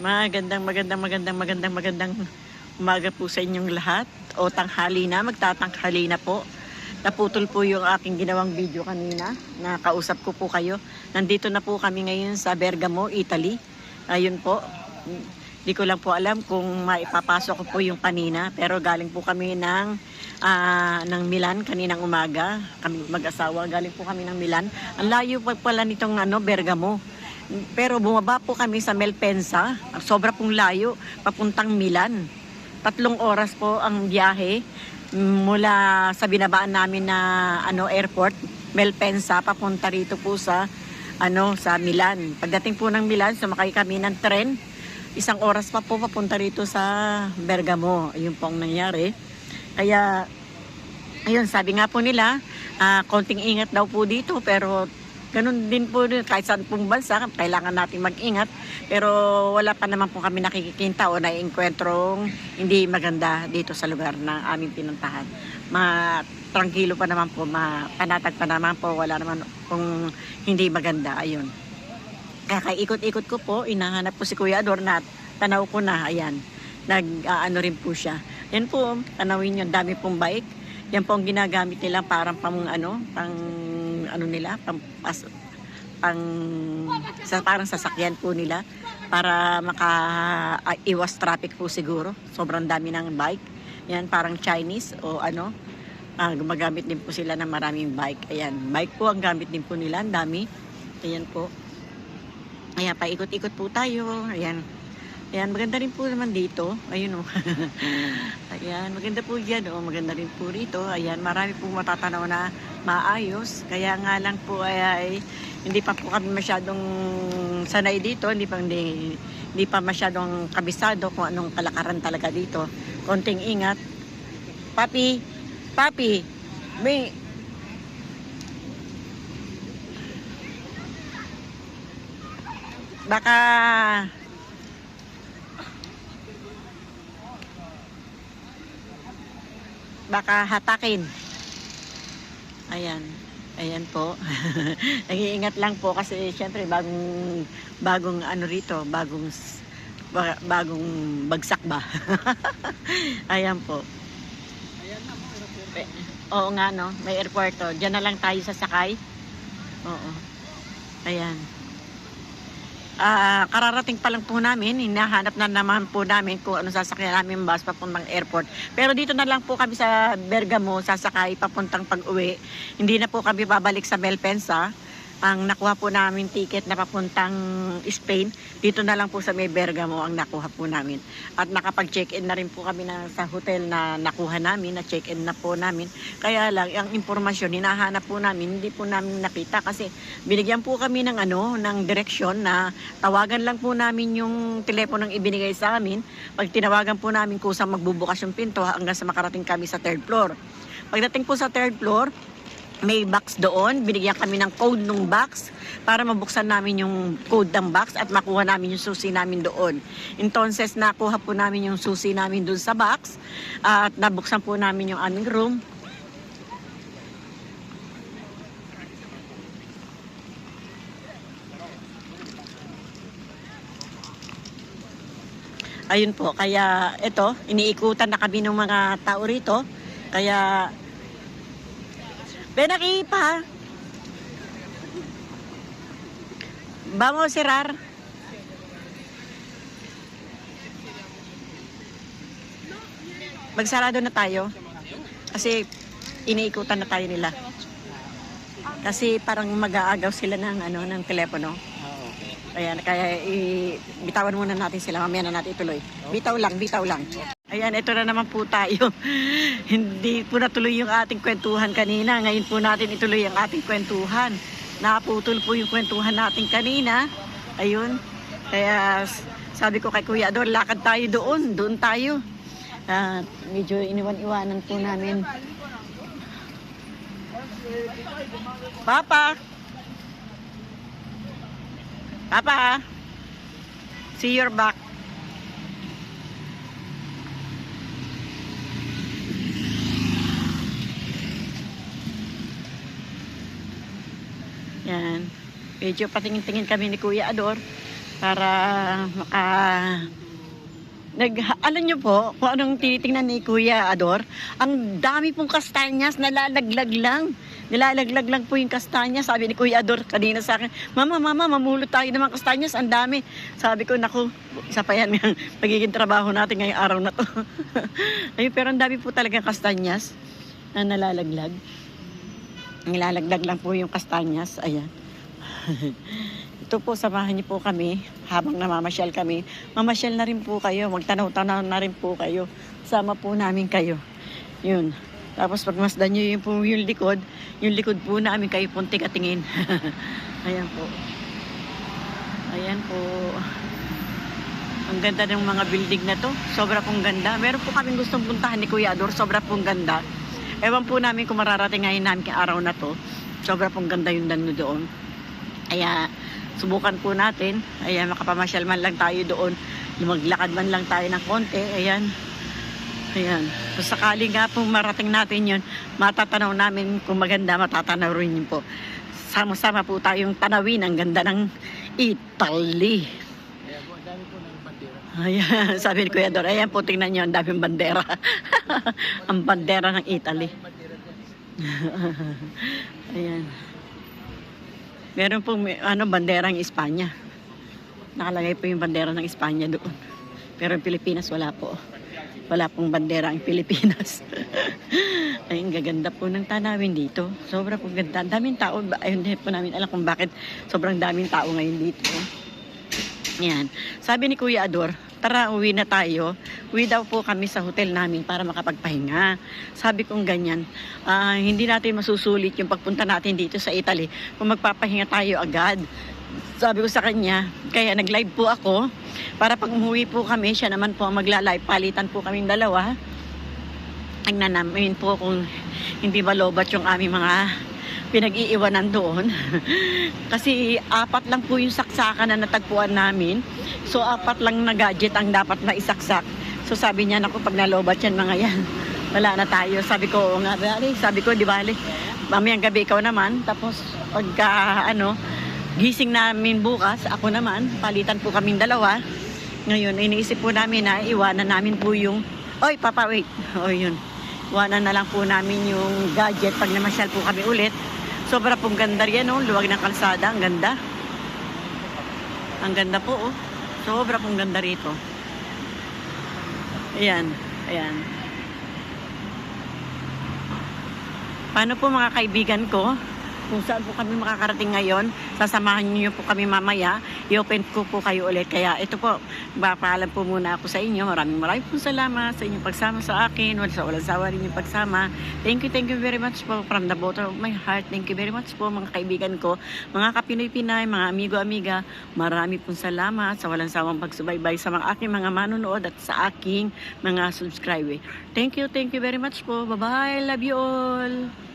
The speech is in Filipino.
Magandang, magandang, magandang, magandang, magandang umaga po sa inyong lahat. O tanghali na, magtatanghali na po. Naputol po yung aking ginawang video kanina. Nakausap ko po kayo. Nandito na po kami ngayon sa Bergamo, Italy. Ayun po. Hindi ko lang po alam kung maipapasok ko po yung kanina. Pero galing po kami ng, ah, ng Milan kaninang umaga. Kami mag-asawa, galing po kami ng Milan. Ang layo pa pala nitong ano, Bergamo. Pero bumaba po kami sa Melpensa. Sobra pong layo, papuntang Milan. Tatlong oras po ang biyahe mula sa binabaan namin na ano airport, Melpensa, papunta rito po sa ano sa Milan. Pagdating po ng Milan, sumakay kami ng tren. Isang oras pa po papunta rito sa Bergamo. Ayun po ang nangyari. Kaya Ayun, sabi nga po nila, ah, konting ingat daw po dito pero ganun din po din, kahit saan pong bansa, kailangan natin mag-ingat. Pero wala pa naman po kami nakikikinta o naiengkwentrong hindi maganda dito sa lugar na aming pinuntahan. Ma tranquilo pa naman po, mapanatag pa naman po, wala naman kung hindi maganda. Ayun. Kaya kay ikot-ikot ko po, inahanap po si Kuya Ador na tanaw ko na, ayan. Nag, ah, ano rin po siya. Yan po, tanawin yung dami pong bike. Yan po ang ginagamit nila parang pang ano, pang ano nila, pang pas, pang sa, parang sasakyan po nila para maka ah, iwas traffic po siguro. Sobrang dami ng bike. Yan parang Chinese o ano. Ah, gumagamit din po sila ng maraming bike. Ayan, bike po ang gamit din po nila, ang dami. Ayan po. Ayan, paikot-ikot po tayo. Ayan. Ayan, maganda rin po naman dito. Ayun o. Ayan, maganda po dyan o. Maganda rin po rito. Ayan, marami po matatanaw na maayos. Kaya nga lang po ay, ay hindi pa po kami masyadong sanay dito. Hindi pa, hindi, hindi pa masyadong kabisado kung anong kalakaran talaga dito. Konting ingat. Papi, papi, may, baka baka hatakin. Ayan. Ayan po. Nag-iingat lang po kasi syempre bagong bagong ano rito, bagong bagong bagsak ba. Ayan po. Eh, Oo nga no, may airporto. Diyan na lang tayo sasakay. Oo. Ayan. Ah, kararating pa lang po namin, hinahanap na naman po namin kung ano sasakyan namin bus papuntang airport. Pero dito na lang po kami sa Bergamo, sasakay papuntang pag-uwi. Hindi na po kami babalik sa Melpensa. Ang nakuha po namin ticket na papuntang Spain, dito na lang po sa may Bergamo ang nakuha po namin. At nakapag-check-in na rin po kami na, sa hotel na nakuha namin, na check-in na po namin. Kaya lang, ang impormasyon, hinahanap po namin, hindi po namin nakita kasi binigyan po kami ng ano, ng direksyon na tawagan lang po namin yung teleponong ibinigay sa amin. Pag tinawagan po namin kusang magbubukas yung pinto hanggang sa makarating kami sa third floor. Pagdating po sa third floor, may box doon. Binigyan kami ng code ng box para mabuksan namin yung code ng box at makuha namin yung susi namin doon. Entonces, nakuha po namin yung susi namin doon sa box at nabuksan po namin yung aming room. Ayun po, kaya ito, iniikutan na kami ng mga tao rito. Kaya, Benakipa! Vamos a cerrar. Magsarado na tayo. Kasi iniikutan na tayo nila. Kasi parang mag-aagaw sila ng ano ng telepono. Ayan, kaya i- bitawan muna natin sila. Mamaya na natin ituloy. Bitaw lang, bitaw lang. Ayan, ito na naman po tayo. Hindi po natuloy yung ating kwentuhan kanina. Ngayon po natin ituloy ang ating kwentuhan. Naputol po yung kwentuhan natin kanina. Ayun. Kaya sabi ko kay Kuya Ador, lakad tayo doon. Doon tayo. At medyo iniwan-iwanan po namin. Papa! Papa! See your back. Yan. Medyo patingin-tingin kami ni Kuya Ador. para maka Nag, alam niyo po kung anong tinitingnan ni Kuya Ador? Ang dami pong kastanyas, nalalaglag lang. Nilalaglag lang po yung kastanyas. Sabi ni Kuya Ador kanina sa akin, Mama, Mama, mamulot tayo ng mga kastanyas. Ang dami. Sabi ko, naku, isa pa yan ng magiging trabaho natin ngayong araw na to. Ayun, pero ang dami po talagang kastanyas na nalalaglag. Nilalaglag lang po yung kastanyas. Ayan. Ito po, samahan niyo po kami habang namamasyal kami. Mamasyal na rin po kayo. Magtanaw-tanaw na rin po kayo. Sama po namin kayo. Yun. Tapos pag masdan niyo yung, po yung likod, yung likod po namin kayo pong tigatingin. Ayan po. Ayan po. Ang ganda ng mga building na to. Sobra pong ganda. Meron po kaming gustong puntahan ni Kuya Ador. Sobra pong ganda. Ewan po namin kung mararating ngayon namin araw na to. Sobra pong ganda yung dano doon. Kaya subukan po natin. Ayan, makapamasyal man lang tayo doon. Maglakad man lang tayo ng konti. Ayan. Ayan. Kung sakali nga po marating natin yun, matatanaw namin kung maganda, matatanaw rin yun po. Sama-sama po tayong tanawin ang ganda ng Italy. Kaya po, ang dami po ng bandera. Ayan, sabi ni Kuya Dor, ayan po, tingnan nyo, ang daming bandera. ang bandera ng Italy. Po. Ayan. Meron pong ano, bandera ng Espanya. Nakalagay po yung bandera ng Espanya doon. Pero yung Pilipinas wala po. Wala pong bandera ang Pilipinas. Ayun, gaganda po ng tanawin dito. Sobra pong ganda. Daming tao. Ayun, hindi po namin alam kung bakit sobrang daming tao ngayon dito. Yan. Sabi ni Kuya Ador, tara uwi na tayo. Uwi daw po kami sa hotel namin para makapagpahinga. Sabi kong ganyan, ah, hindi natin masusulit yung pagpunta natin dito sa Italy kung magpapahinga tayo agad. Sabi ko sa kanya, kaya nag-live po ako para pag umuwi po kami, siya naman po ang magla-live. Palitan po kaming dalawa. Tingnan namin po kung hindi malobat yung aming mga pinag-iiwanan doon. Kasi apat lang po yung saksakan na natagpuan namin. So apat lang na gadget ang dapat na isaksak. So sabi niya, naku, pag nalobat yan mga yan, wala na tayo. Sabi ko, "Oo nga, bali. Sabi ko, di bali. Mamayang gabi ikaw naman. Tapos pagka ano, gising namin bukas, ako naman, palitan po kaming dalawa. Ngayon, iniisip po namin na iwanan namin po yung, oy, papa, wait. O yun. Iwanan na lang po namin yung gadget pag namasyal po kami ulit. Sobra pong ganda yan, oh. Luwag ng kalsada. Ang ganda. Ang ganda po, oh. Sobra pong ganda rito. Ayan. Ayan. Paano po mga kaibigan ko? Kung saan po kami makakarating ngayon, sasamahan niyo po kami mamaya. I-open ko po kayo ulit. Kaya ito po, papaalam po muna ako sa inyo. Maraming maraming po salamat sa inyong pagsama sa akin. Wala sa walang sawa rin yung pagsama. Thank you, thank you very much po from the bottom of my heart. Thank you very much po mga kaibigan ko, mga kapinoy-pinay, mga amigo-amiga. Marami pong salamat sa walang sawang pagsubaybay sa mga aking mga manonood at sa aking mga subscriber. Thank you, thank you very much po. Bye-bye. Love you all.